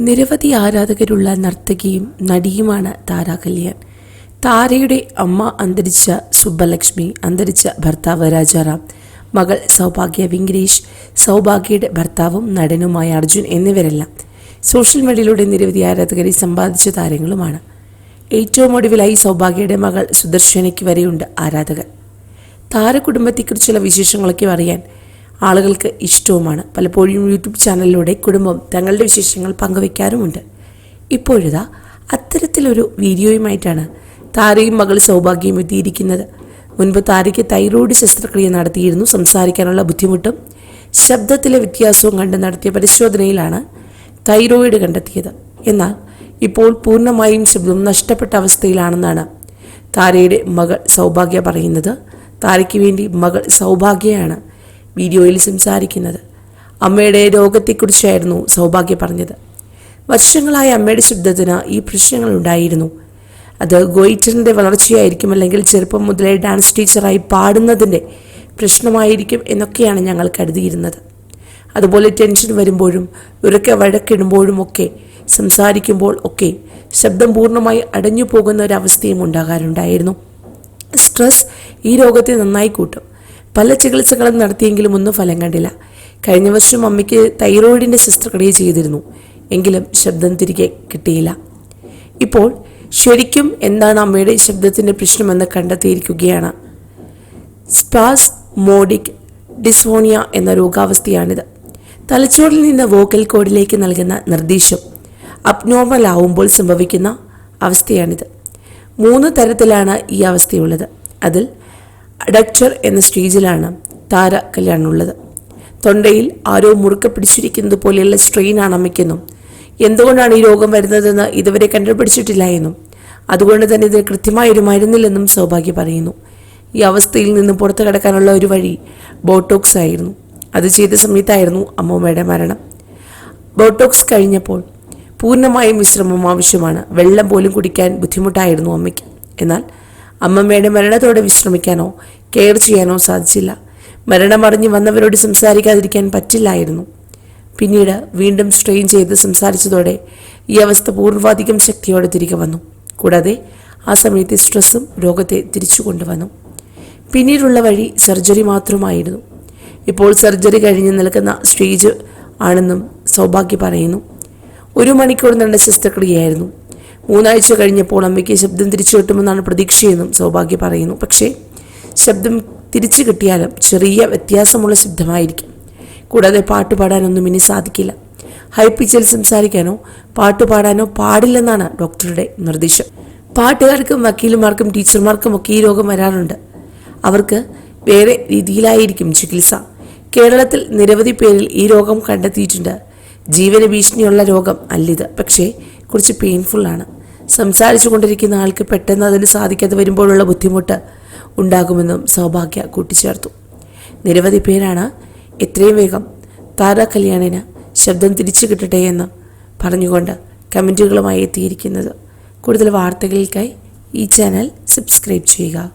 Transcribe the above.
നിരവധി ആരാധകരുള്ള നർത്തകിയും നടിയുമാണ് താര കല്യാൺ. താരയുടെ അമ്മ അന്തരിച്ച സുബ്ബലക്ഷ്മി അന്തരിച്ച ഭർത്താവ് രാജാറാം മകൾ സൗഭാഗ്യ വെങ്കടേഷ് സൗഭാഗ്യയുടെ ഭർത്താവും നടനുമായ അർജുൻ എന്നിവരെല്ലാം സോഷ്യൽ മീഡിയയിലൂടെ നിരവധി ആരാധകരെ സമ്പാദിച്ച താരങ്ങളുമാണ്. ഏറ്റവും ഒടുവിലായി സൗഭാഗ്യയുടെ മകൾ സുദർശനയ്ക്ക് വരെയുണ്ട് ആരാധകർ. താരകുടുംബത്തെക്കുറിച്ചുള്ള വിശേഷങ്ങളൊക്കെ അറിയാൻ ആളുകൾക്ക് ഇഷ്ടവുമാണ്. പലപ്പോഴും യൂട്യൂബ് ചാനലിലൂടെ കുടുംബം തങ്ങളുടെ വിശേഷങ്ങൾ പങ്കുവയ്ക്കാറുമുണ്ട്. ഇപ്പോഴിതാ അത്തരത്തിലൊരു വീഡിയോയുമായിട്ടാണ് താരയും മകൾ സൗഭാഗ്യയും എത്തിയിരിക്കുന്നത്. മുൻപ് താരയ്ക്ക് തൈറോയ്ഡ് ശസ്ത്രക്രിയ നടത്തിയിരുന്നു. സംസാരിക്കാനുള്ള ബുദ്ധിമുട്ടും ശബ്ദത്തിലെ വ്യത്യാസവും കണ്ട് നടത്തിയ പരിശോധനയിലാണ് തൈറോയിഡ് കണ്ടെത്തിയത്. എന്നാൽ ഇപ്പോൾ പൂർണമായും ശബ്ദം നഷ്ടപ്പെട്ട അവസ്ഥയിലാണെന്നാണ് താരയുടെ മകൾ സൗഭാഗ്യ പറയുന്നത്. താരയ്ക്ക് വേണ്ടി മകൾ സൗഭാഗ്യയാണ് വീഡിയോയിൽ സംസാരിക്കുന്നത്. അമ്മയുടെ രോഗത്തെക്കുറിച്ചായിരുന്നു സൗഭാഗ്യ പറഞ്ഞത്. വർഷങ്ങളായി അമ്മയുടെ ശബ്ദത്തിന് ഈ പ്രശ്നങ്ങൾ ഉണ്ടായിരുന്നു. അത് ഗോയിറ്ററിന്റെ വളർച്ചയായിരിക്കും അല്ലെങ്കിൽ ചെറുപ്പം മുതലേ ഡാൻസ് ടീച്ചറായി പാടുന്നതിന്റെ പ്രശ്നമായിരിക്കും എന്നൊക്കെയാണ് ഞങ്ങൾ കരുതിയിരുന്നത്. അതുപോലെ ടെൻഷൻ വരുമ്പോഴും ഉറക്കെ വഴക്കിടുമ്പോഴും ഒക്കെ സംസാരിക്കുമ്പോൾ ഒക്കെ ശബ്ദം പൂർണമായി അടഞ്ഞു പോകുന്ന ഒരവസ്ഥയും ഉണ്ടാകാറുണ്ടായിരുന്നു. സ്ട്രെസ് ഈ രോഗത്തെ നന്നായി കൂട്ടും. പല ചികിത്സകളും നടത്തിയെങ്കിലും ഒന്നും ഫലം കണ്ടില്ല. കഴിഞ്ഞ വർഷം അമ്മയ്ക്ക് തൈറോയിഡിന്റെ ശസ്ത്രക്രിയ ചെയ്തിരുന്നു. എങ്കിലും ശബ്ദം തിരികെ കിട്ടിയില്ല. ഇപ്പോൾ ശരിക്കും എന്താണ് അമ്മയുടെ ശബ്ദത്തിന്റെ പ്രശ്നമെന്ന് കണ്ടെത്തിയിരിക്കുകയാണ്. സ്പാസ് മോഡിക് ഡിസ്ഫോണിയ എന്ന രോഗാവസ്ഥയാണിത്. തലച്ചോറിൽ നിന്ന് വോക്കൽ കോഡിലേക്ക് നൽകുന്ന നിർദ്ദേശം അബ്നോർമൽ ആവുമ്പോൾ സംഭവിക്കുന്ന അവസ്ഥയാണിത്. മൂന്ന് തരത്തിലാണ് ഈ അവസ്ഥയുള്ളത്. അതിൽ അഡക്ചർ എന്ന സ്റ്റേജിലാണ് താര കല്യാണമുള്ളത് തൊണ്ടയിൽ ആരോ മുറുക്ക പിടിച്ചിരിക്കുന്നത് പോലെയുള്ള സ്ട്രെയിനാണ് അമ്മയ്ക്കെന്നും എന്തുകൊണ്ടാണ് ഈ രോഗം വരുന്നതെന്ന് ഇതുവരെ കണ്ടുപിടിച്ചിട്ടില്ല എന്നും അതുകൊണ്ട് തന്നെ ഇതിന് കൃത്യമായൊരു മരുന്നില്ലെന്നും സൗഭാഗ്യ പറയുന്നു. ഈ അവസ്ഥയിൽ നിന്ന് പുറത്തു കടക്കാനുള്ള ഒരു വഴി ബോട്ടോക്സ് ആയിരുന്നു. അത് ചെയ്ത സമയത്തായിരുന്നു അമ്മൂമ്മയുടെ മരണം. ബോട്ടോക്സ് കഴിഞ്ഞപ്പോൾ പൂർണമായും വിശ്രമം ആവശ്യമാണ്. വെള്ളം പോലും കുടിക്കാൻ ബുദ്ധിമുട്ടായിരുന്നു അമ്മയ്ക്ക്. എന്നാൽ അമ്മമ്മയുടെ മരണത്തോടെ വിശ്രമിക്കാനോ കെയർ ചെയ്യാനോ സാധിച്ചില്ല. മരണം അറിഞ്ഞു വന്നവരോട് സംസാരിക്കാതിരിക്കാൻ പറ്റില്ലായിരുന്നു. പിന്നീട് വീണ്ടും സ്ട്രെയിൻ ചെയ്ത് സംസാരിച്ചതോടെ ഈ അവസ്ഥ പൂർവാധികം ശക്തിയോടെ തിരികെ വന്നു. കൂടാതെ ആ സമയത്തെ സ്ട്രെസ്സും രോഗത്തെ തിരിച്ചു കൊണ്ടുവന്നു. പിന്നീടുള്ള വഴി സർജറി മാത്രമായിരുന്നു. ഇപ്പോൾ സർജറി കഴിഞ്ഞ് നിൽക്കുന്ന സ്റ്റേജ് ആണെന്നും സൗഭാഗ്യ പറയുന്നു. ഒരു മണിക്കൂർ നീണ്ട ശസ്ത്രക്രിയയായിരുന്നു. മൂന്നാഴ്ച കഴിഞ്ഞപ്പോൾ അമ്മയ്ക്ക് ശബ്ദം തിരിച്ചു കിട്ടുമെന്നാണ് പ്രതീക്ഷയെന്നും സൗഭാഗ്യ പറയുന്നു. പക്ഷേ ശബ്ദം തിരിച്ചു കിട്ടിയാലും ചെറിയ വ്യത്യാസമുള്ള ശബ്ദമായിരിക്കും. കൂടാതെ പാട്ട് പാടാനൊന്നും ഇനി സാധിക്കില്ല. ഹൈ പിച്ചിൽ സംസാരിക്കാനോ പാട്ട് പാടാനോ പാടില്ലെന്നാണ് ഡോക്ടറുടെ നിർദ്ദേശം. പാട്ടുകാർക്കും വക്കീലുമാർക്കും ടീച്ചർമാർക്കും ഒക്കെ ഈ രോഗം വരാറുണ്ട്. അവർക്ക് വേറെ രീതിയിലായിരിക്കും ചികിത്സ. കേരളത്തിൽ നിരവധി പേരിൽ ഈ രോഗം കണ്ടെത്തിയിട്ടുണ്ട്. ജീവന ഭീഷണിയുള്ള രോഗം അല്ലിത്. പക്ഷേ കുറച്ച് പെയിൻഫുള്ളാണ് സംസാരിച്ചു കൊണ്ടിരിക്കുന്ന ആൾക്ക് പെട്ടെന്ന് അതിന് സാധിക്കാതെ വരുമ്പോഴുള്ള ബുദ്ധിമുട്ട് ഉണ്ടാകുമെന്നും സൗഭാഗ്യ കൂട്ടിച്ചേർത്തു. നിരവധി പേരാണ് എത്രയും വേഗം താര കല്യാണിന് ശബ്ദം തിരിച്ചു കിട്ടട്ടെ എന്ന് പറഞ്ഞുകൊണ്ട് കമന്റുകളുമായി എത്തിയിരിക്കുന്നത്. കൂടുതൽ വാർത്തകൾക്കായി ഈ ചാനൽ സബ്സ്ക്രൈബ് ചെയ്യുക.